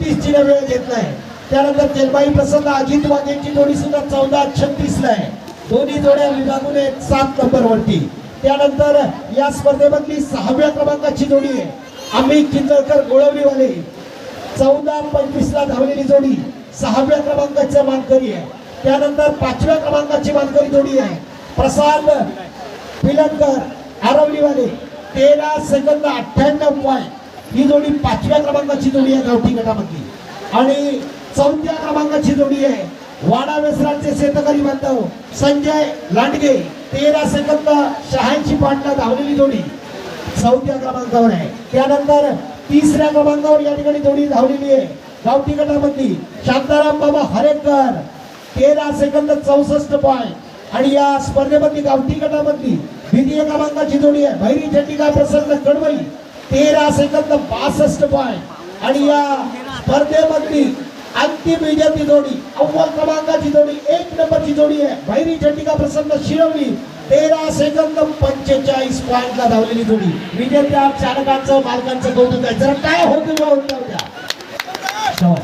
तीस ची वेळ घेतलाय त्यानंतर तेलबाई प्रसन्न अजित वाघेची जोडी सुद्धा चौदा छत्तीसला आहे. दोन्ही जोड्या विभागून आहेत सात नंबर वरती. त्यानंतर या स्पर्धेमधली सहाव्या क्रमांकाची जोडी आहे. आम्ही किंजळकर गोळवलीवाले. चौदा पंचवीसला धावलेली जोडी सहाव्या क्रमांकाची मानकरी आहे. त्यानंतर पाचव्या क्रमांकाची मानकरी जोडी आहे. प्रसाद पिलनकर आरवलीवाले. तेरा सेकंद अठ्ठ्याण्णव पॉईंट ही जोडी पाचव्या क्रमांकाची जोडी आहे गावठी गटामधली आणि चौथ्या क्रमांकाची जोडी आहे वाडा वेसरांचे शेतकरी बांधव संजय लांडगे तेरा सेकंद शहाऐंशी पॉईंटला धावलेली जोडी चौथ्या क्रमांकावर आहे. त्यानंतर तिसऱ्या क्रमांकावर या ठिकाणी जोडी धावलेली आहे. गावठी गटामधली शांताराम बाबा हरेकर तेरा सेकंद चौसष्ट पॉईंट आणि या स्पर्धेमधली गावठी गटामधली द्वितीय क्रमांकाची जोडी आहे. भैरी झटिका प्रसन्न कडवई तेरा सेकंद बासष्ट पॉईंट आणि या स्पर्धेमधली अंतिम विजेती जोडी अव्वल क्रमांकाची जोडी एक नंबरची जोडी आहे. भैरी झटिका प्रसन्न शिरवली तेरा सेकंद पंचेचाळीस पॉईंटला धावलेली जोडी. विजेत्या चालकांचं मालकांचं कौतुक आहे. जरा काय होतं होत्या